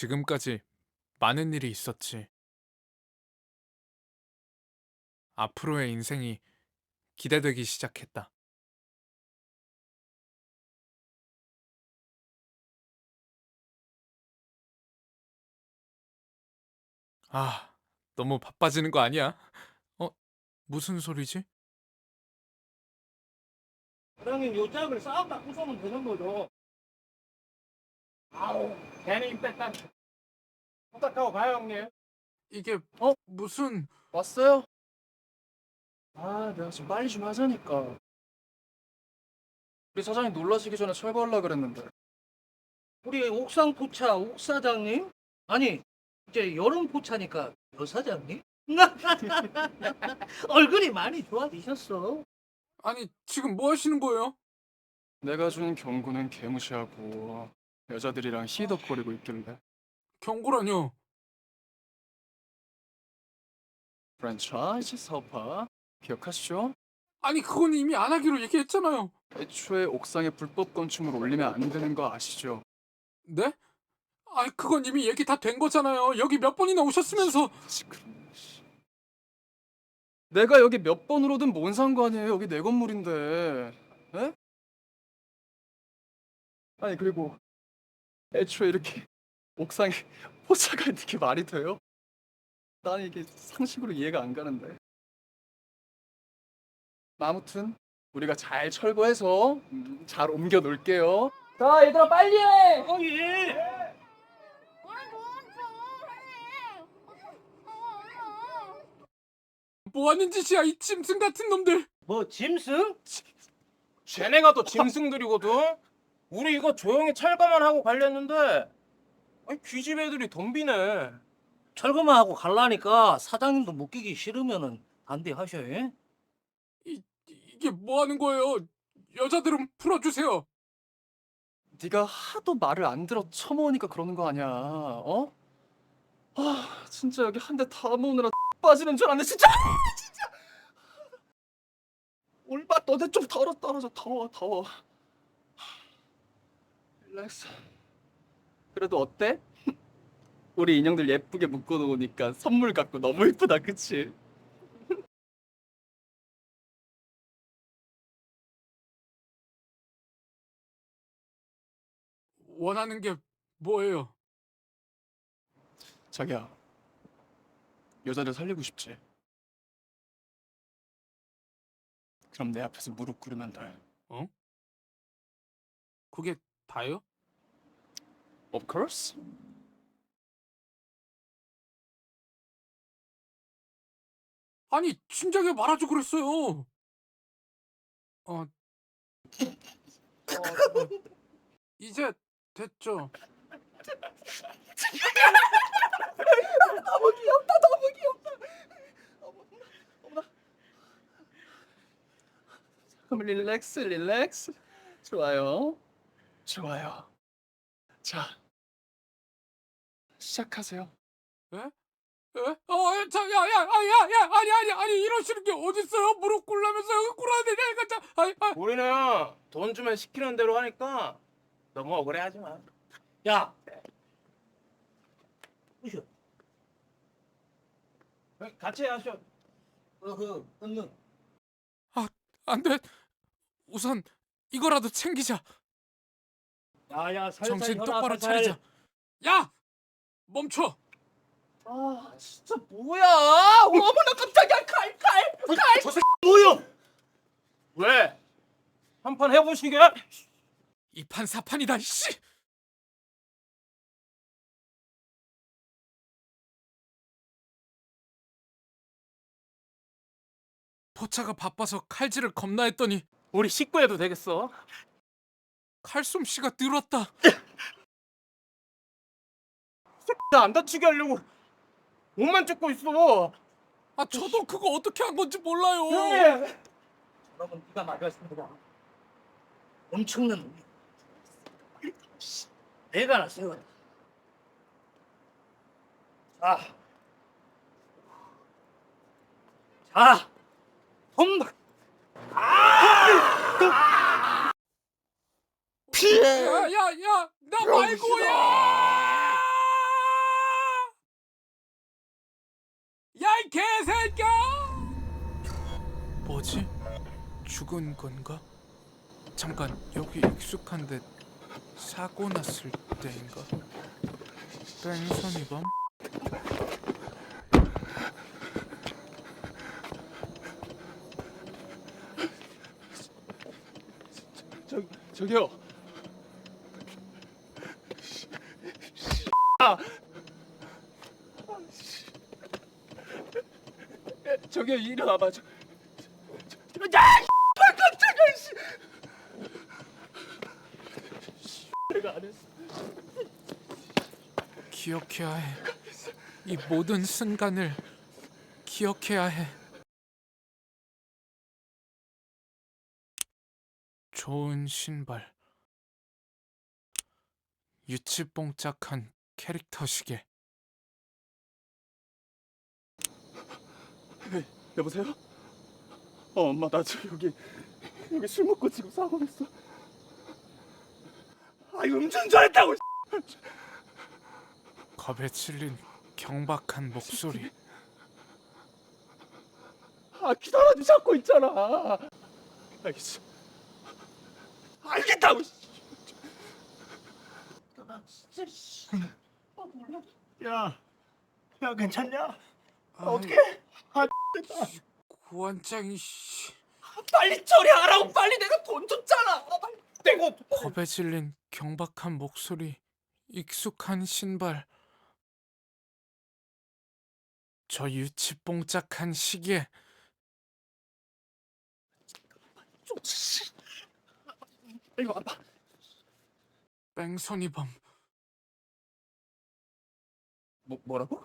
지금까지 많은 일이 있었지. 앞으로의 인생이 기대되기 시작했다. 아, 너무 바빠지는 거 아니야? 어, 무슨 소리지? 사장님 요 짝을 싹 다 부숴면 되는 거죠. 아우 괜히 입 뺐다. 부탁하고 가요 형님. 이게 어? 무슨 왔어요? 아, 내가 좀 빨리 좀 하자니까. 우리 사장님 놀라시기 전에 철거하려 그랬는데. 우리 옥상 포차 옥 사장님? 아니 이제 여름 포차니까 여 사장님? 얼굴이 많이 좋아지셨어. 아니 지금 뭐 하시는 거예요? 내가 준 경고는 개무시하고 여자들이랑 히덕거리고 있길래 경고라뇨. 프랜차이즈 사업화 기억하시죠? 아니 그건 이미 안 하기로 얘기했잖아요. 애초에 옥상에 불법 건축물 올리면 안 되는 거 아시죠? 네? 아니 그건 이미 얘기 다 된 거잖아요. 여기 몇 번이나 오셨으면서 지금 씨. 내가 여기 몇 번으로든 뭔 상관이에요? 여기 내 건물인데. 에? 아니 그리고 애초에 이렇게 옥상에 포차가 있는 게 말이 돼요? 나는 이게 상식으로 이해가 안 가는데. 아무튼 우리가 잘 철거해서 음, 잘 옮겨 놓을게요. 자 얘들아 빨리 해. 어 예. 뭐 하는 짓이야 이 짐승 같은 놈들. 뭐 짐승? 쟤네가 또 짐승들이거든. 우리 이거 조용히 철거만 하고 갈렸는데 아니 귀집 애들이 덤비네. 철거만 하고 갈라니까 사장님도 묶이기 싫으면은 반대하셔. 예? 이 이게 뭐 하는 거예요? 여자들은 풀어주세요. 네가 하도 말을 안 들어 처먹으니까 그러는 거 아니야, 어? 아, 진짜 여기 한 대 다 모으느라 빠지는 줄 알았네, 진짜! 진짜! 올바 너네 좀 덜어 떨어져, 더워, 더워. 릴렉스. 그래도 어때? 우리 인형들 예쁘게 묶어놓으니까 선물 같고 너무 예쁘다, 그치? 원하는 게 뭐예요? 자기야, 여자를 살리고 싶지? 그럼 내 앞에서 무릎 꿇으면 돼. 그게 다요? Of course. 아니 진작에 말하죠 그랬어요. 어, 어, 어, 이제 됐죠. 너무 귀엽다, 너무 귀엽다. 어머, 어머나. 그럼 릴렉스, 릴렉스. 좋아요, 좋아요. 자, 시작하세요. 에? 어, 자, 야, 야, 아, 야, 야, 아니, 아니, 아니, 이러시는 게 어딨어요? 무릎 꿇으면서 여기 꿇어야 되냐니까, 자, 아니, 아, 우리는 돈 주면 시키는 대로 하니까 너무 억울해하지 마. 야, 으쌰. 같이 하셔. 어그 은능. 안 돼. 우선 이거라도 챙기자. 야야 정신 똑바로 차리자. 야, 멈춰. 아, 진짜 뭐야? 어머나 깜짝이야, 칼, 칼, 칼. 저 새끼 뭐요? 왜? 한 판 해보시게? 이판 사판이다, 씨. 포차가 바빠서 칼질을 겁나 했더니 우리 식구 해도 되겠어? 칼솜씨가 늘었다. 나 안 다치게 하려고 옷만 쫓고 있어. 아, 저도 그거 어떻게 한 건지 몰라요. 여러분 네가 말했습니다. 엄청난 놈이. 내가 알았어요. 자, 자, 그렇지. 야야야 나 말고야. 야 이 개새끼야. 뭐지? 죽은 건가? 잠깐 여기 익숙한데 사고 났을 때인가? 뺑소니범? 저, 저기요 저기요 일어나봐. 저, 저, 저, 야! 이 깜짝이야 씨. 씨, 내가 안 했어. 기억해야 해. 이 모든 순간을 기억해야 해. 좋은 신발. 유치뽕짝한 캐릭터 시계. 여보세요? 어 엄마 나 지금 여기 여기 술 먹고 지금 사고 났어. 아 음주운 줄 알았다고. 겁에 질린 경박한 목소리. 아 기다려주 잡고 있잖아. 알겠어. 알겠다고. 야, 야 괜찮냐? 어떻게? 아, 구원장이 씨. 빨리 처리하라고 빨리 내가 돈 줬잖아. 빨리. 내가 겁에 질린 경박한 목소리, 익숙한 신발. 저 유치뽕짝한 시계. 좀 씨. 이리 와봐. 뺑소니범. 뭐 뭐라고?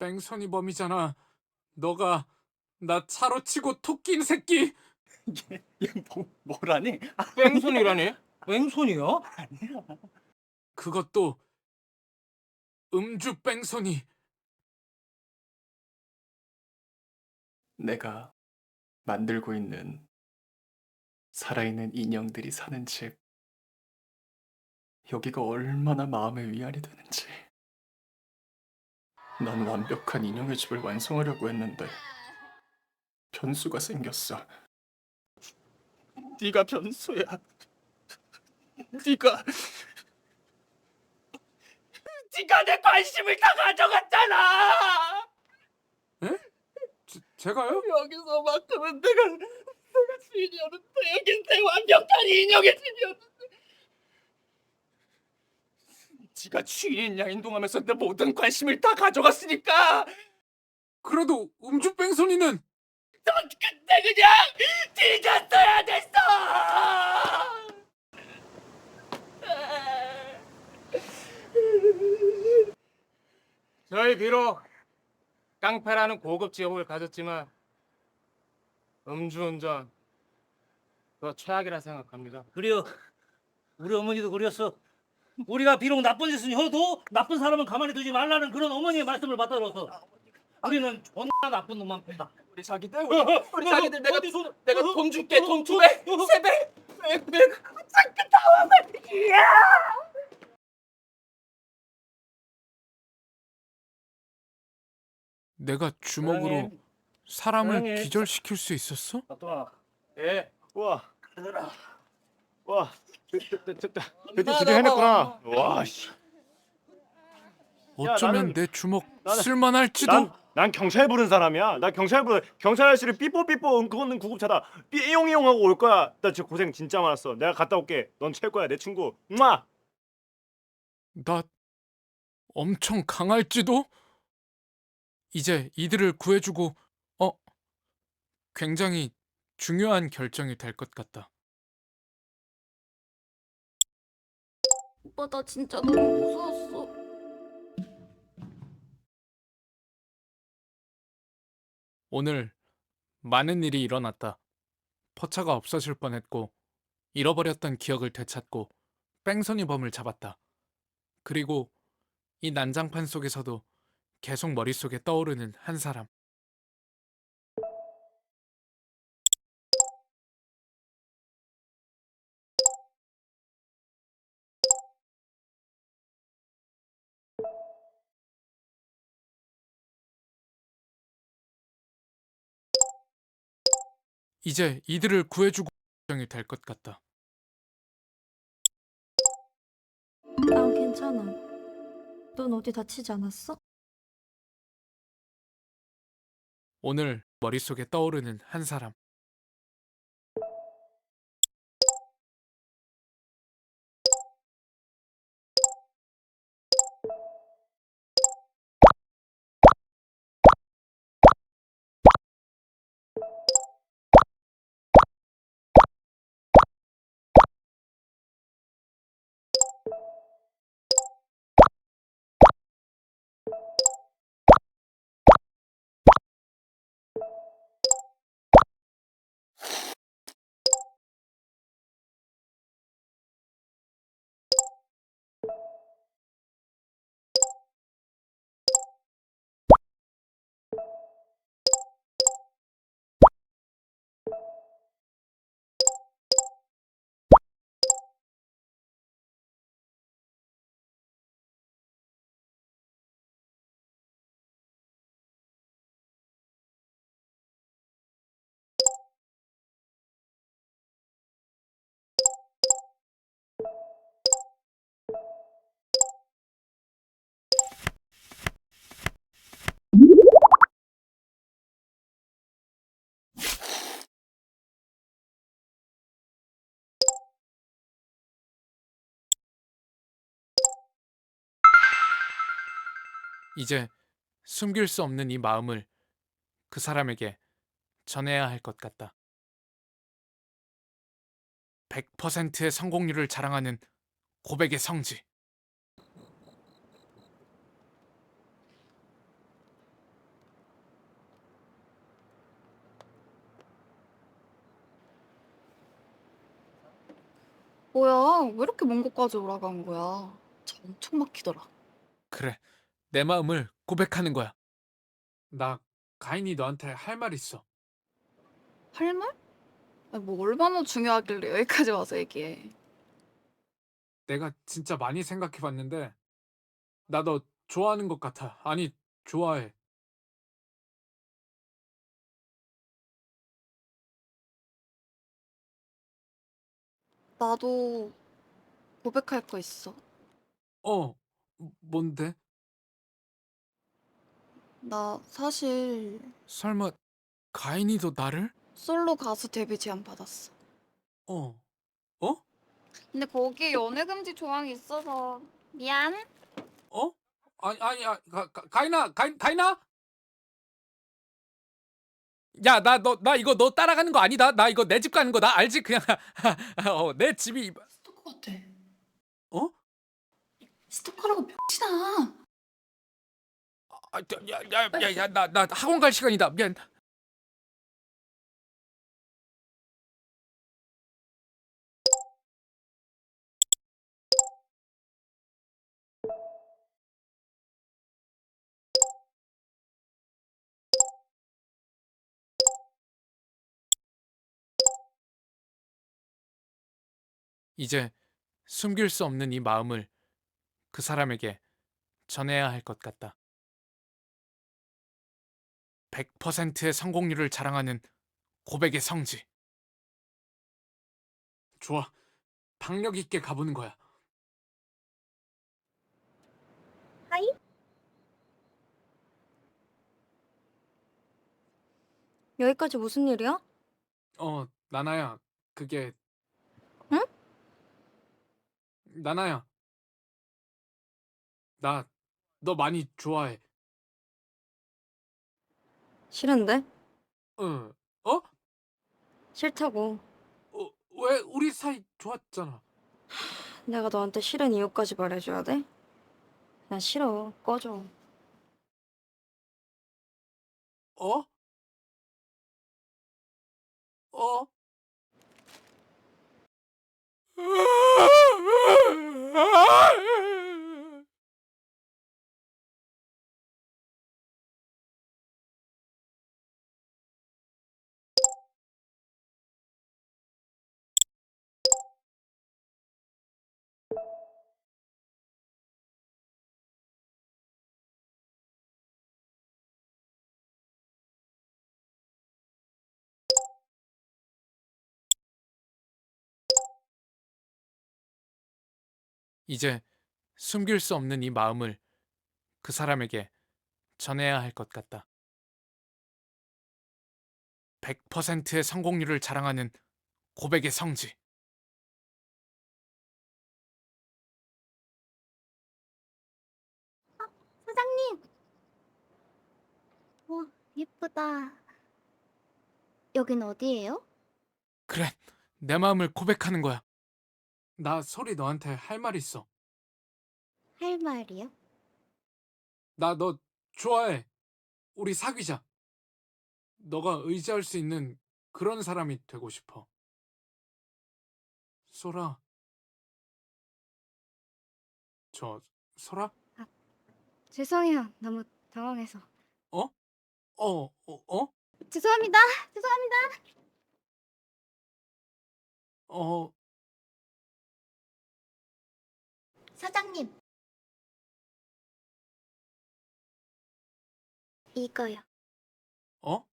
뺑소니범이잖아. 너가 나 차로 치고 토낀 새끼. 얘뭐 뭐라니? 아, 뺑소니라니? 뺑소니요? 아니야. 그것도 음주 뺑소니. 내가 만들고 있는 살아있는 인형들이 사는 집 여기가 얼마나 마음의 위안이 되는지 난 완벽한 인형의 집을 완성하려고 했는데 변수가 생겼어. 네가 변수야. 네가 네가 내 관심을 다 가져갔잖아! 제, 제가요? 여기서만큼은 내가 내가 주인이었는데 여긴 내 완벽한 인형의 집이었는데 지가 주인인 양 행동하면서 내 모든 관심을 다 가져갔으니까 그래도 음주 뺑소니는 넌 그때 그냥 뒤졌어야 됐어 저희 비록 깡패라는 고급 직업을 가졌지만 음주운전 그거 최악이라 생각합니다. 그래요. 우리 어머니도 그랬어. 우리가 비록 나쁜 짓을 해도 나쁜 사람은 가만히 두지 말라는 그런 어머니의 말씀을 받들어서 우리는 존나 나쁜 놈만 본다. 우리 자기들 우리 자기들 내가 어디서- 내가 어? 돈 줄게 어? 돈 어? 두 배, 어? 세 배, 백 배, 잠깐 다와봐. 내가 주먹으로 사랑해. 사람을 사랑해. 기절시킬 수 있었어? 아또나 예. 우와. 와, 됐 다, 됐다. 드디어 드디어 해냈구나. 와, 씨. 어쩌면 나는- 내 주먹 나는- 쓸만할지도. 난, 난 경찰 부른 사람이야. 나 경찰 부른 경찰 아저씨를 삐뽀삐뽀 응, 그거는 구급차다. 삐용이용 하고 올 거야. 나 진짜 고생 진짜 많았어. 내가 갔다 올게. 넌 최고야, 내 친구. 마. 나 엄청 강할지도? 이제 이들을 구해주고 어 굉장히 중요한 결정이 될 것 같다. 오빠 나 진짜 너무 무서웠어. 오늘 많은 일이 일어났다. 포차가 없어질 뻔했고 잃어버렸던 기억을 되찾고 뺑소니 범을 잡았다. 그리고 이 난장판 속에서도 계속 머릿속에 떠오르는 한 사람. 이제 이들을 구해주고 정이 될 것 같다. 난 괜찮아. 넌 어디 다치지 않았어? 오늘 머릿속에 떠오르는 한 사람. 이제 숨길 수 없는 이 마음을 그 사람에게 전해야 할 것 같다. 100%의 성공률을 자랑하는 고백의 성지. 뭐야, 왜 이렇게 먼 곳까지 한 거야? 차 엄청 막히더라. 그래, 내 마음을 고백하는 거야. 나 가인이 너한테 할 말 있어. 할 말? 아니, 뭐 얼마나 중요하길래 여기까지 와서 얘기해. 내가 진짜 많이 생각해봤는데 나 너 좋아하는 것 같아. 아니, 좋아해. 나도 고백할 거 있어. 어, 뭔데? 나 사실 설마 가인이도 나를? 솔로 가수 데뷔 제안 받았어. 어, 어? 근데 거기에 연애 금지 조항이 있어서 미안. 어? 아니 아니 아, 가, 가, 가인아 가인 가인아 야 나 너 나 이거 너 따라가는 거 아니다 나 이거 내 집 가는 거 나 알지 그냥 어, 내 집이 이- 스토커 같아. 어? 스토커라고 병신아. 아, 야야야야 나 나 학원 갈 시간이다 미안 이제 숨길 수 없는 이 마음을 그 사람에게 전해야 할 것 같다. 100%의 성공률을 자랑하는 고백의 성지. 좋아. 박력 있게 가보는 거야. 여기까지 무슨 일이야? 어, 나나야. 그게 응? 나나야. 나 너 많이 좋아해. 싫은데? 응. 어? 싫다고. 어, 왜 우리 사이 좋았잖아. 내가 너한테 싫은 이유까지 말해줘야 돼? 나 싫어. 꺼져. 어? 어? 이제 숨길 수 없는 이 마음을 그 사람에게 전해야 할 것 같다. 100%의 성공률을 자랑하는 고백의 성지. 사장님. 와, 예쁘다. 여긴 어디예요? 그래, 내 마음을 고백하는 거야. 나 소리 너한테 할 말 있어. 할 말이요? 나 너 좋아해. 우리 사귀자. 너가 의지할 수 있는 그런 사람이 되고 싶어. 소라. 저 소라? 죄송해요. 너무 당황해서. 어? 어? 어? 죄송합니다. 죄송합니다. 어? 사장님. 이거요. 어?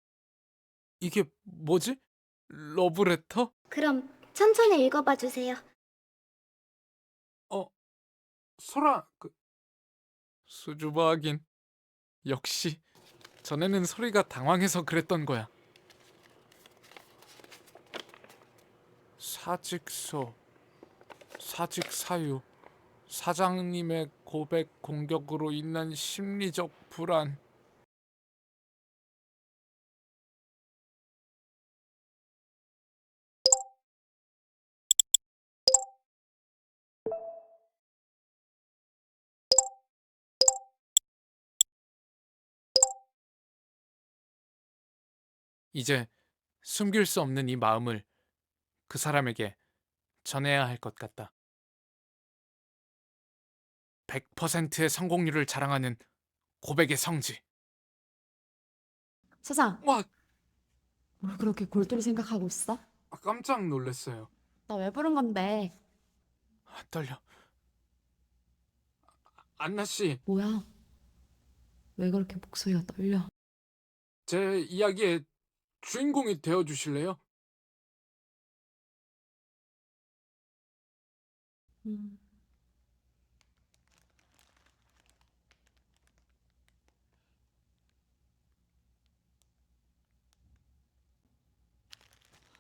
이게 뭐지? 러브레터? 그럼 천천히 읽어봐 주세요. 소라 그 수줍어 하긴 역시 전에는 소리가 당황해서 그랬던 거야 사직서 사직사유 사장님의 고백 공격으로 인한 심리적 불안 이제 숨길 수 없는 이 마음을 그 사람에게 전해야 할 것 같다. 100%의 성공률을 자랑하는 고백의 성지. 사장, 와, 뭘 그렇게 골똘히 생각하고 있어? 깜짝 놀랐어요. 나 왜 부른 건데? 아, 떨려. 안나 씨, 뭐야? 왜 그렇게 목소리가 떨려? 제 이야기의 주인공이 되어 주실래요? 음.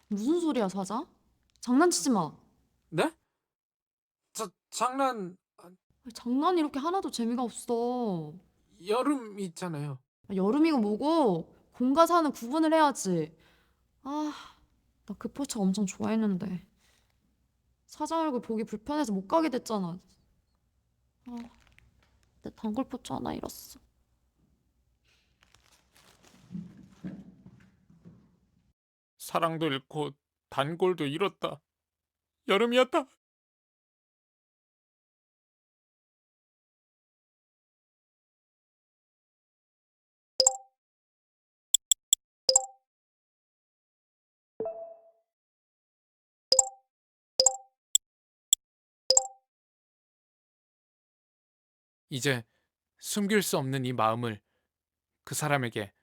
무슨 소리야, 사장? 장난치지 마. 네? 자, 장난 장난이 이렇게 하나도 재미가 없어. 여름 있잖아요. 아, 여름이고 뭐고 공과 사는 구분을 해야지. 아, 나 그 포차 엄청 좋아했는데. 사장 얼굴 보기 불편해서 못 가게 됐잖아. 아, 내 단골 포차 하나 잃었어. 사랑도 잃고 단골도 잃었다. 여름이었다. 이제 숨길 수 없는 이 마음을 그 사람에게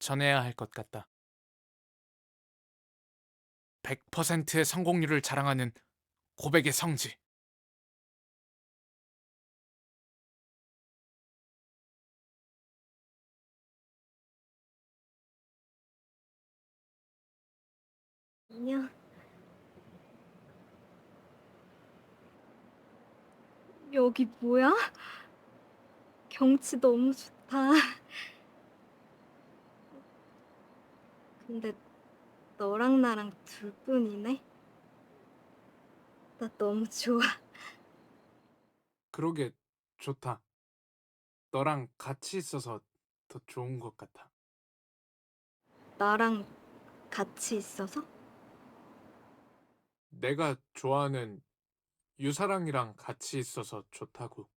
전해야 할 것 같다. 100%의 성공률을 자랑하는 고백의 성지. 안녕. 여기 뭐야? 경치 너무 좋다. 근데 너랑 나랑 둘뿐이네? 나 너무 좋아. 그러게 좋다. 너랑 같이 있어서 더 좋은 것 같아. 나랑 같이 있어서? 내가 좋아하는 유사랑이랑 같이 있어서 좋다고.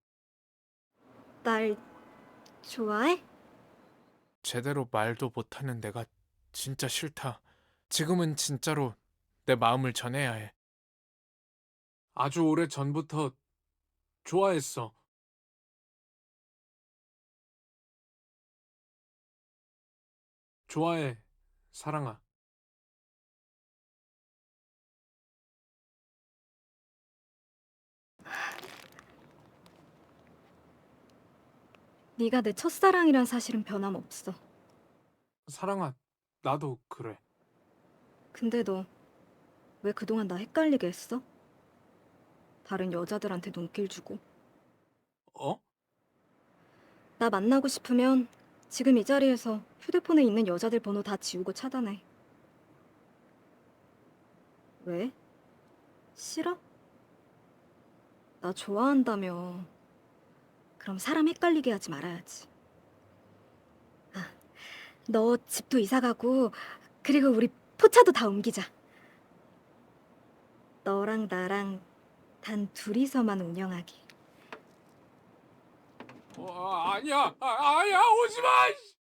날 좋아해? 제대로 말도 못하는 내가 진짜 싫다. 지금은 진짜로 내 마음을 전해야 해. 아주 오래 전부터 좋아했어. 좋아해, 사랑아. 네가 내 첫사랑이란 사실은 변함없어. 사랑아, 나도 그래. 근데 너 왜 그동안 나 헷갈리게 했어? 다른 여자들한테 눈길 주고. 어? 나 만나고 싶으면 지금 이 자리에서 휴대폰에 있는 여자들 번호 다 지우고 차단해. 왜? 싫어? 나 좋아한다며. 그럼 사람 헷갈리게 하지 말아야지. 아, 너 집도 이사 가고 그리고 우리 포차도 다 옮기자. 너랑 나랑 단 둘이서만 운영하기. 어, 아니야, 아, 아니야, 오지 마. 씨.